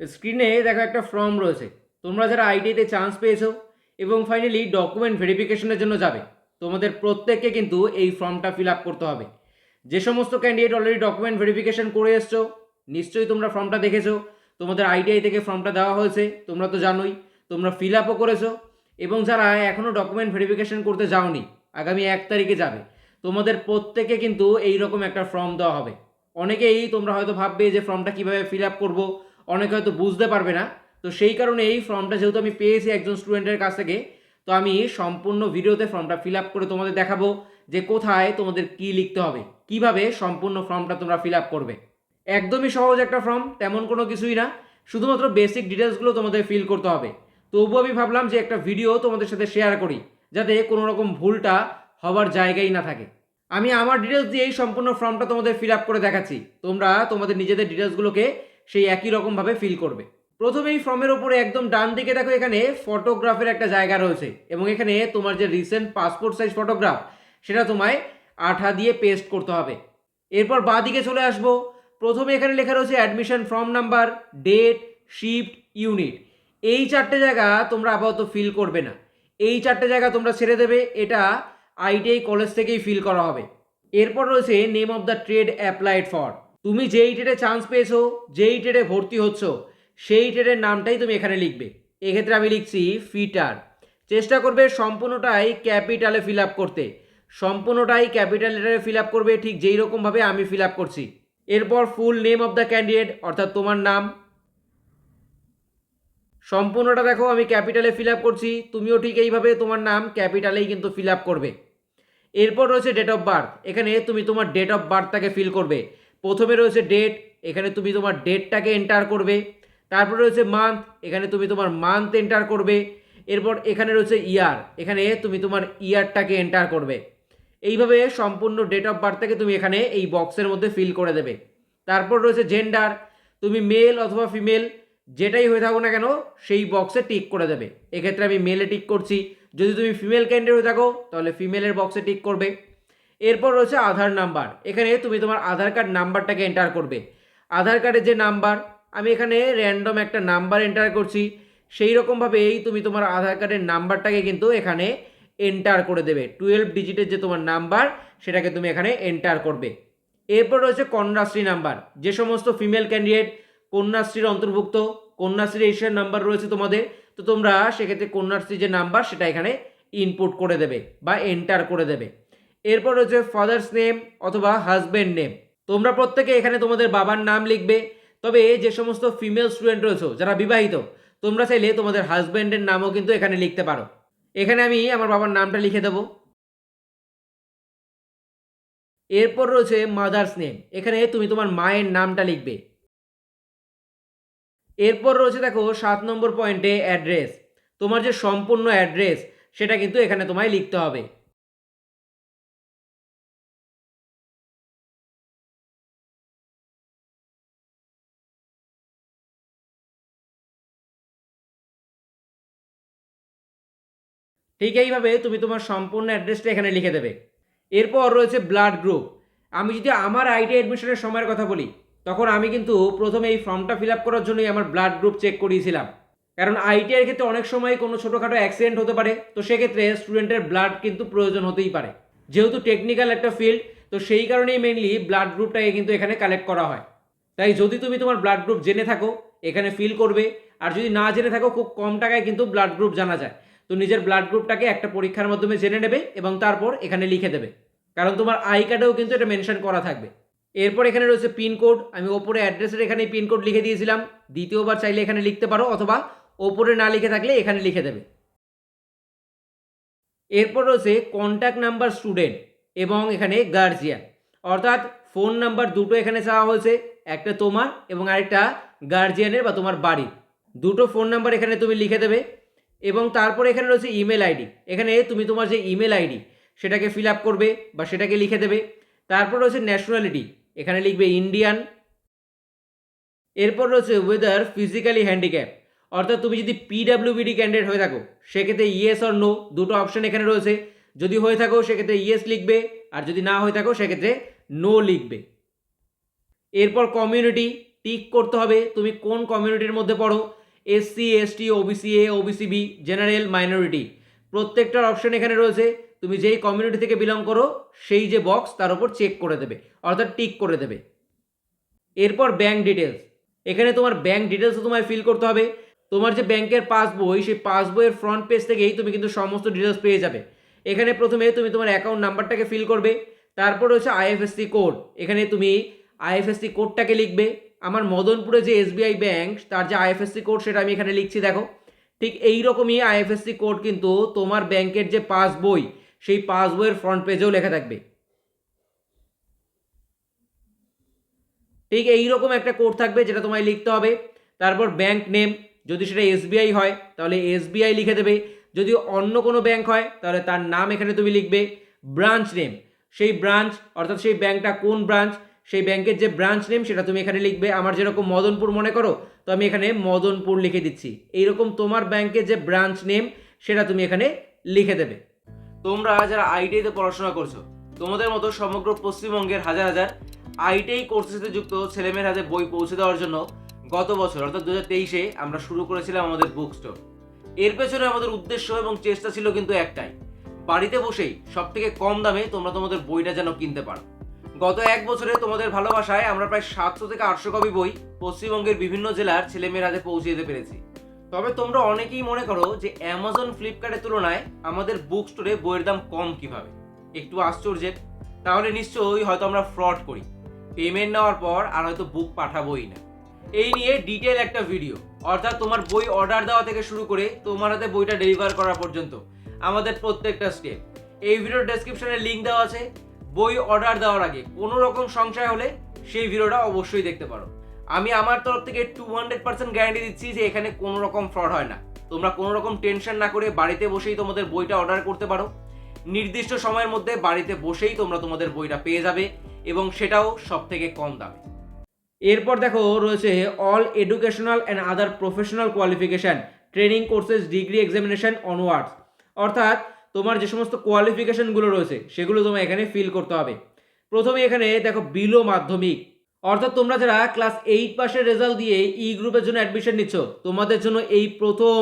স্ক্রিনে দেখো একটা ফর্ম রয়েছে। তোমরা যারা আইটিআইতে চান্স পেয়েছ এবং ফাইনালি ডকুমেন্ট ভেরিফিকেশনের জন্য যাবে, তোমাদের প্রত্যেককে কিন্তু এই ফর্মটা ফিল আপ করতে হবে। যে সমস্ত ক্যান্ডিডেট অলরেডি ডকুমেন্ট ভেরিফিকেশন করে এসছো, নিশ্চয়ই তোমরা ফর্মটা দেখেছ, তোমাদের আইটিআই থেকে ফর্মটা দেওয়া হয়েছে, তোমরা তো জানোই, তোমরা ফিল আপও করেছ, এবং যারা এখনও ডকুমেন্ট ভেরিফিকেশন করতে যাওনি, আগামী এক তারিখে যাবে, তোমাদের প্রত্যেকে কিন্তু এই রকম একটা ফর্ম দেওয়া হবে। অনেকেই তোমরা হয়তো ভাববে যে ফর্মটা কীভাবে ফিল আপ করব অনেকে হয়তো বুঝতে পারবে না। তো সেই কারণে এই ফর্মটা যেহেতু আমি পেয়েছি একজন স্টুডেন্টের কাছ থেকে, তো আমি সম্পূর্ণ ভিডিওতে ফর্মটা ফিল আপ করে তোমাদের দেখাবো যে কোথায় তোমাদের কি লিখতে হবে, কীভাবে সম্পূর্ণ ফর্মটা তোমরা ফিল আপ করবে। একদমই সহজ একটা ফর্ম, তেমন কোনো কিছুই না, শুধুমাত্র বেসিক ডিটেলসগুলো তোমাদের ফিল করতে হবে। তবুও আমি ভাবলাম যে একটা ভিডিও তোমাদের সাথে শেয়ার করি, যাতে কোনো রকম ভুলটা হবার জায়গাই না থাকে। আমি আমার ডিটেলস দিয়েই সম্পূর্ণ ফর্মটা তোমাদের ফিল আপ করে দেখাচ্ছি। তোমরা তোমাদের নিজেদের ডিটেলসগুলোকে সেই একই রকমভাবে ফিল করবে। প্রথমে এই ফর্মের ওপরে একদম ডান দিকে দেখো এখানে ফটোগ্রাফের একটা জায়গা রয়েছে এবং এখানে তোমার যে রিসেন্ট পাসপোর্ট সাইজ ফটোগ্রাফ সেটা তোমায় আঠা দিয়ে পেস্ট করতে হবে। এরপর বাঁ দিকে চলে আসব। প্রথমে এখানে লেখা রয়েছে admission form number date shift unit এই চারটে জায়গা তোমরা আপাতত ফিল করবে না। এই চারটে জায়গা তোমরা ছেড়ে দেবে, এটা আইটিআই কলেজ থেকেই ফিল করা হবে। এরপর রয়েছে name of the trade applied for তুমি যেই ট্রেডে চান্স পেয়েছ, যেই ট্রেডে ভর্তি হচ্ছ, সেই ট্রেডের নামটাই তুমি এখানে লিখবে। এক্ষেত্রে আমি লিখছি ফিটার চেষ্টা করবে সম্পূর্ণটাই ক্যাপিটালে ফিল আপ করতে। সম্পূর্ণটাই ক্যাপিটাল লেটারে ফিল আপ করবে, ঠিক যেই রকমভাবে আমি ফিল আপ করছি। এরপর full name of the candidate অর্থাৎ তোমার নাম। সম্পূর্ণটা দেখো, আমি ক্যাপিটালে ফিল আপ করছি। তুমিও ঠিক এইভাবে তোমার নাম ক্যাপিটালেই কিন্তু ফিল আপ করবে। এরপর রয়েছে ডেট অফ বার্থ এখানে তুমি তোমার ডেট অফ বার্থটাকে ফিল করবে। প্রথমে রয়েছে ডেট এখানে তুমি তোমার ডেটটাকে এন্টার করবে। তারপর রয়েছে মান্থ এখানে তুমি তোমার মান্থ এন্টার করবে। এরপর এখানে রয়েছে ইয়ার এখানে তুমি তোমার ইয়ারটাকে এন্টার করবে। এইভাবে সম্পূর্ণ ডেট অফ বার্থটাকে তুমি এখানে এই বক্সের মধ্যে ফিল করে দেবে। তারপর রয়েছে জেন্ডার তুমি মেল অথবা ফিমেল যেটাই হয়ে থাকো না কেন, সেই বক্সে টিক করে দেবে। এক্ষেত্রে আমি মেলে টিক করছি। যদি তুমি ফিমেল ক্যান্ডিডেট হয়ে থাকো, তাহলে ফিমেলের বক্সে টিক করবে। এরপর রয়েছে আধার নাম্বার। এখানে তুমি তোমার আধার কার্ড নাম্বারটাকে এন্টার করবে। আধার কার্ডের যে নাম্বার, আমি এখানে র্যান্ডম একটা নাম্বার এন্টার করছি। সেই রকমভাবেই তুমি তোমার আধার কার্ডের নাম্বারটাকে কিন্তু এখানে এন্টার করে দেবে। টুয়েলভ ডিজিটের যে তোমার নাম্বার, সেটাকে তুমি এখানে এন্টার করবে। এরপর রয়েছে কন্যাশ্রী নাম্বার। যে সমস্ত ফিমেল ক্যান্ডিডেট কন্যাশ্রীর অন্তর্ভুক্ত কন্যাশ্রী এশিয়ার নাম্বার রয়েছে তোমাদের, তো তোমরা সেক্ষেত্রে কন্যাশ্রী যে নাম্বার, সেটা এখানে ইনপুট করে দেবে বা এন্টার করে দেবে। এরপর রয়েছে ফাদার্স নেম অথবা হাজব্যান্ড নেম তোমরা প্রত্যেকে এখানে তোমাদের বাবার নাম লিখবে। তবে যে সমস্ত ফিমেল স্টুডেন্ট রয়েছে, যারা বিবাহিত, তোমরা চাইলে তোমাদের হাজব্যান্ডের নামও কিন্তু এখানে লিখতে পারো। এখানে আমি আমার বাবার নামটা লিখে দেবো। এরপর রয়েছে মাদার্স নেম এখানে তুমি তোমার মায়ের নামটা লিখবে। এরপর রয়েছে দেখো, সাত নম্বর পয়েন্টে অ্যাড্রেস তোমার যে সম্পূর্ণ অ্যাড্রেস সেটা কিন্তু এখানে তোমায় লিখতে হবে। ঠিক এইভাবে তুমি তোমার সম্পূর্ণ অ্যাড্রেসটা এখানে লিখে দেবে। এরপর রয়েছে ব্লাড গ্রুপ আমি যদি আমার আইটি অ্যাডমিশনের সময়ের কথা বলি, তখন আমি কিন্তু প্রথমে এই ফর্মটা ফিল আপ করার জন্যই আমার ব্লাড গ্রুপ চেক করিয়েছিলাম। কারণ আইটিআইয়ের ক্ষেত্রে অনেক সময় কোনো ছোটোখাটো অ্যাক্সিডেন্ট হতে পারে, তো সেক্ষেত্রে স্টুডেন্টের ব্লাড কিন্তু প্রয়োজন হতেই পারে। যেহেতু টেকনিক্যাল একটা ফিল্ড তো সেই কারণেই মেনলি ব্লাড গ্রুপটাকে কিন্তু এখানে কালেক্ট করা হয়। তাই যদি তুমি তোমার ব্লাড গ্রুপ জেনে থাকো, এখানে ফিল করবে। আর যদি না জেনে থাকো, খুব কম টাকায় কিন্তু ব্লাড গ্রুপ জানা যায়। তো নিজের ব্লাড গ্রুপটাকে একটা পরীক্ষার মাধ্যমে জেনে নেবে এবং তারপর এখানে লিখে দেবে। কারণ তোমার আই কার্ডেও কিন্তু এটা মেনশন করা থাকবে। এরপর এখানে রয়েছে পিনকোড আমি ওপরে অ্যাড্রেসের এখানে পিনকোড লিখে দিয়েছিলাম। দ্বিতীয়বার চাইলে এখানে লিখতে পারো অথবা ওপরে না লিখে থাকলে এখানে লিখে দেবে। এরপর রয়েছে কন্ট্যাক্ট নাম্বার স্টুডেন্ট এবং এখানে গার্জিয়ান অর্থাৎ ফোন নাম্বার দুটো এখানে চাওয়া হয়েছে, একটা তোমার এবং আরেকটা গার্জিয়ানের বা তোমার বাড়ির। দুটো ফোন নাম্বার এখানে তুমি লিখে দেবে। এবং তারপর এখানে রয়েছে ইমেল আইডি এখানে তুমি তোমার যে ইমেল আইডি সেটাকে ফিল আপ করবে বা সেটাকে লিখে দেবে। তারপর রয়েছে ন্যাশনালিটি এখানে লিখবে ইন্ডিয়ান এরপর রয়েছে ওয়েদার ফিজিক্যালি হ্যান্ডিক্যাপ অর্থাৎ তুমি যদি পিডাব্লিউবিডি ক্যান্ডিডেট হয়ে থাকো, সেক্ষেত্রে ইয়েস অর নো দুটো অপশন এখানে রয়েছে। যদি হয়ে থাকো, সেক্ষেত্রে ইয়েস লিখবে, আর যদি না হয়ে থাকো, সেক্ষেত্রে নো লিখবে। এরপর কমিউনিটি টিক করতে হবে। তুমি কোন কমিউনিটির মধ্যে পড়ো? SC ST OBC A OBC B general minority প্রত্যেকটার অপশন এখানে রয়েছে। তুমি যেই কমিউনিটি থেকে বিলং করো, সেই যে বক্স তার উপর চেক করে দেবে, অর্থাৎ টিক করে দেবে। এরপর ব্যাংক ডিটেলস এখানে তোমার ব্যাংক ডিটেলসও তোমায় ফিল করতে হবে। তোমার যে ব্যাংকের পাসবই সেই পাসবইয়ের ফ্রন্ট পেজ থেকেই তুমি কিন্তু সমস্ত ডিটেলস পেয়ে যাবে। এখানে প্রথমে তুমি তোমার অ্যাকাউন্ট নাম্বারটাকে ফিল করবে। তারপর হচ্ছে আইএফএসসি কোড এখানে তুমি আইএফএসসি কোডটাকে লিখবে। আমার মদনপুরে যে এসবিআই ব্যাংক, তার যে আইএফএসসি কোড সেটা আমি এখানে লিখছি, দেখো। ঠিক এই রকমই আইএফএসসি কোড কিন্তু তোমার ব্যাংকের যে পাসবই, সেই পাসবইয়ের ফ্রন্ট পেজেও লেখা থাকবে। ঠিক এই রকম একটা কোড থাকবে যেটা তোমায় লিখতে হবে। তারপর ব্যাংক নেম, যদি সেটা এসবিআই হয়, তাহলে এসবিআই লিখে দেবে। যদি অন্য কোনো ব্যাংক হয়, তাহলে তার নাম এখানে তুমি লিখবে। ব্রাঞ্চ নেম, সেই ব্রাঞ্চ, অর্থাৎ সেই ব্যাংকটা কোন ব্রাঞ্চ সেই ব্যাংকের যে ব্রাঞ্চ নেম সেটা তুমি এখানে লিখবে। আমার যেরকম মদনপুর মনে করো, তো আমি এখানে মদনপুর লিখে দিচ্ছি। এইরকম তোমার ব্যাংকের যে ব্রাঞ্চ নেম সেটা তুমি এখানে লিখে দেবে। তোমরা যারা আইটিআইতে পড়াশোনা করছ, তোমাদের মতো সমগ্র পশ্চিমবঙ্গের হাজার হাজার আইটিআই কোর্সের সাথে যুক্ত ছেলেমেয়ের হাতে বই পৌঁছে দেওয়ার জন্য গত বছর, অর্থাৎ দু তেইশে, আমরা শুরু করেছিলাম আমাদের বুক স্টোর এর পেছনে আমাদের উদ্দেশ্য এবং চেষ্টা ছিল কিন্তু একটাই, বাড়িতে বসেই সব থেকে কম দামে তোমরা তোমাদের বইটা যেন কিনতে পারো। গত এক বছরে তোমাদের ভালোবাসায় আমরা প্রায় সাতশো থেকে আটশো কপি বই পশ্চিমবঙ্গের বিভিন্ন জেলার ছেলেমেয়ের হাতে পৌঁছে দিতে পেরেছি। তবে তোমরা অনেকেই মনে করো যে অ্যামাজন ফ্লিপকার্টের তুলনায় আমাদের বুক স্টোরে বইয়ের দাম কম কীভাবে? একটু আশ্চর্যের। তাহলে নিশ্চয়ই হয়তো আমরা ফ্রড করি। পেমেন্ট নেওয়ার পর আর হয়তো বুক পাঠাবোই না। এই নিয়ে ডিটেল একটা ভিডিও অর্থাৎ তোমার বই অর্ডার দেওয়া থেকে শুরু করে তোমার হাতে বইটা ডেলিভার করা পর্যন্ত আমাদের প্রত্যেকটা স্টেপ এই ভিডিওর ডেসক্রিপশনে লিঙ্ক দেওয়া আছে। বই অর্ডার দেওয়ার আগে কোনো রকম সংশয় হলে সেই ভিডিওটা অবশ্যই দেখতে পারো। আমি আমার তরফ থেকে টু হান্ড্রেড পার্সেন্ট গ্যারান্টি দিচ্ছি যে এখানে কোনো রকম ফ্রড হয় না। তোমরা কোনো রকম টেনশন না করে বাড়িতে বসেই তোমাদের বইটা অর্ডার করতে পারো। নির্দিষ্ট সময়ের মধ্যে বাড়িতে বসেই তোমরা তোমাদের বইটা পেয়ে যাবে এবং সেটাও সব থেকে কম দামে। এরপর দেখো রয়েছে all educational and other professional qualification training courses degree examination onwards অর্থাৎ তোমার যে সমস্ত কোয়ালিফিকেশনগুলো রয়েছে, সেগুলো তোমার এখানে ফিল করতে হবে। প্রথমে এখানে দেখো বিলো মাধ্যমিক। অর্থাৎ তোমরা যারা ক্লাস এইট পাসের রেজাল্ট দিয়ে ই গ্রুপের জন্য অ্যাডমিশন নিচ্ছ, তোমাদের জন্য এই প্রথম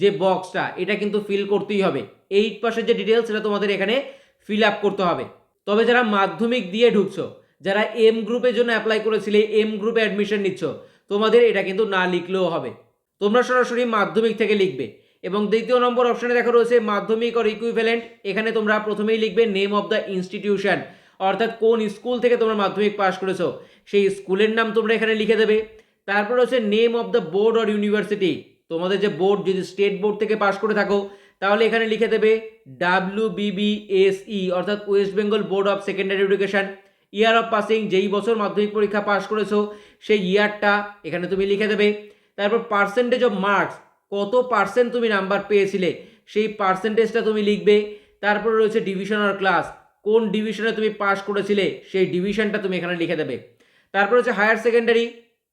যে বক্সটা এটা কিন্তু ফিল করতেই হবে। এইট পাসের যে ডিটেলস সেটা তোমাদের এখানে ফিল আপ করতে হবে। তবে যারা মাধ্যমিক দিয়ে ঢুকছো, যারা এম গ্রুপের জন্য অ্যাপ্লাই করেছিলে এম গ্রুপে অ্যাডমিশন নিচ্ছ, তোমাদের এটা কিন্তু না লিখলেও হবে। তোমরা সরাসরি মাধ্যমিক থেকে লিখবে। এবং দ্বিতীয় নম্বর অপশানে দেখা রয়েছে মাধ্যমিক অর ইকুইভ্যালেন্ট এখানে তোমরা প্রথমেই লিখবে নেম অফ দ্য ইনস্টিটিউশন অর্থাৎ কোন স্কুল থেকে তোমরা মাধ্যমিক পাশ করেছ। সেই স্কুলের নাম তোমরা এখানে লিখে দেবে। তারপর হচ্ছে name of the board or university তোমাদের যে বোর্ড যদি স্টেট বোর্ড থেকে পাশ করে থাকো, তাহলে এখানে লিখে দেবে ডাব্লিউ বিবিএসই অর্থাৎ West Bengal board of secondary education year of passing যেই বছর মাধ্যমিক পরীক্ষা পাশ করেছ, সেই ইয়ারটা এখানে তুমি লিখে দেবে। তারপর পার্সেন্টেজ অফ মার্কস কত পার্সেন্ট তুমি নাম্বার পেয়েছিলে? সেই পার্সেন্টেজটা তুমি লিখবে। তারপর রয়েছে ডিভিশন আর ক্লাস কোন ডিভিশনে তুমি পাস করেছিলে? সেই ডিভিশনটা তুমি এখানে লিখে দেবে। তারপর হচ্ছে হায়ার সেকেন্ডারি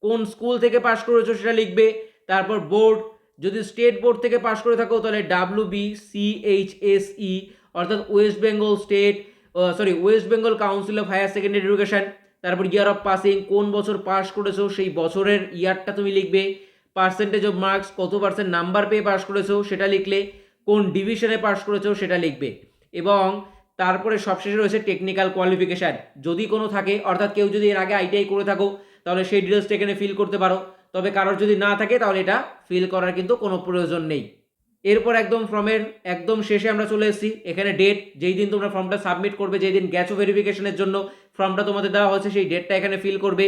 কোন স্কুল থেকে পাস করেছ সেটা লিখবে। তারপর বোর্ড যদি স্টেট বোর্ড থেকে পাস করে থাকো, তাহলে W B C H S E অর্থাৎ West Bengal state sorry West Bengal council of higher secondary education তারপর ইয়ার অফ পাসিং কোন বছর পাস করেছ, সেই বছরের ইয়ারটা তুমি লিখবে। পার্সেন্টেজ অফ মার্কস কত পার্সেন্ট নাম্বার পেয়ে পাস করেছ সেটা লিখলে, কোন ডিভিশনে পাস করেছ সেটা লিখবে। এবং তারপরে সবশেষে রয়েছে টেকনিক্যাল কোয়ালিফিকেশান যদি কোনো থাকে, অর্থাৎ কেউ যদি এর আগে আইটিআই করে থাকো, তাহলে সেই ডিটেলসটা এখানে ফিল করতে পারো। তবে কারোর যদি না থাকে, তাহলে এটা ফিল করার কিন্তু কোনো প্রয়োজন নেই। এরপর একদম ফর্মের একদম শেষে আমরা চলে এসেছি। এখানে ডেট যেই দিন তোমরা ফর্মটা সাবমিট করবে, যেই দিন গ্যাচো ভেরিফিকেশনের জন্য ফর্মটা তোমাদের দেওয়া হয়েছে, সেই ডেটটা এখানে ফিল করবে।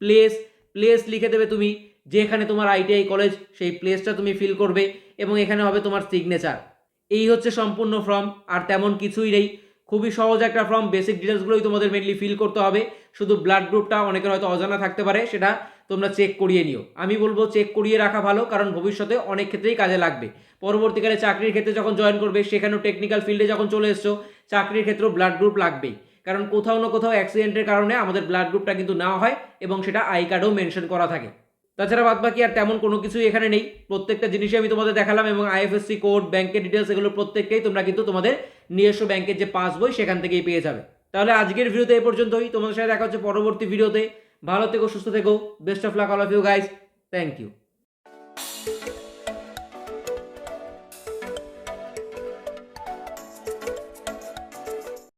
প্লেস প্লেস লিখে দেবে তুমি। যেখানে তোমার আইটিআই কলেজ, সেই প্লেসটা তুমি ফিল করবে এবং এখানে হবে তোমার সিগনেচার এই হচ্ছে সম্পূর্ণ ফর্ম আর তেমন কিছুই নেই। খুবই সহজ একটা ফর্ম বেসিক ডিটেলসগুলোই তোমাদের মেনলি ফিল করতে হবে। শুধু ব্লাড গ্রুপটা অনেকের হয়তো অজানা থাকতে পারে, সেটা তোমরা চেক করিয়ে নিও। আমি বলব চেক করিয়ে রাখা ভালো, কারণ ভবিষ্যতে অনেক ক্ষেত্রেই কাজে লাগবে। পরবর্তীকালে চাকরির ক্ষেত্রে যখন জয়েন করবে, সেখানেও টেকনিক্যাল ফিল্ডে যখন চলে এসছো, চাকরির ক্ষেত্রেও ব্লাড গ্রুপ লাগবেই। কারণ কোথাও না কোথাও অ্যাক্সিডেন্টের কারণে আমাদের ব্লাড গ্রুপটা কিন্তু নেওয়া হয় এবং সেটা আই কার্ডেও মেনশন করা থাকে। তাছাড়া বাদ বাকি আর তেমন কোনো কিছুই এখানে নেই। প্রত্যেকটা জিনিসই আমি তোমাদের দেখালাম এবং আইএফএসসি কোড, ব্যাংকের ডিটেলস এগুলো প্রত্যেককেই তোমরা কিন্তু তোমাদের নিজস্ব ব্যাংকের যে পাস বই সেখান থেকেই পেয়ে যাবে। তাহলে আজকের ভিডিওতে এ পর্যন্তই। তোমাদের সাথে দেখা হচ্ছে পরবর্তী ভিডিওতে। ভালো থেকো, সুস্থ থেকো। Best of luck all of you guys thank you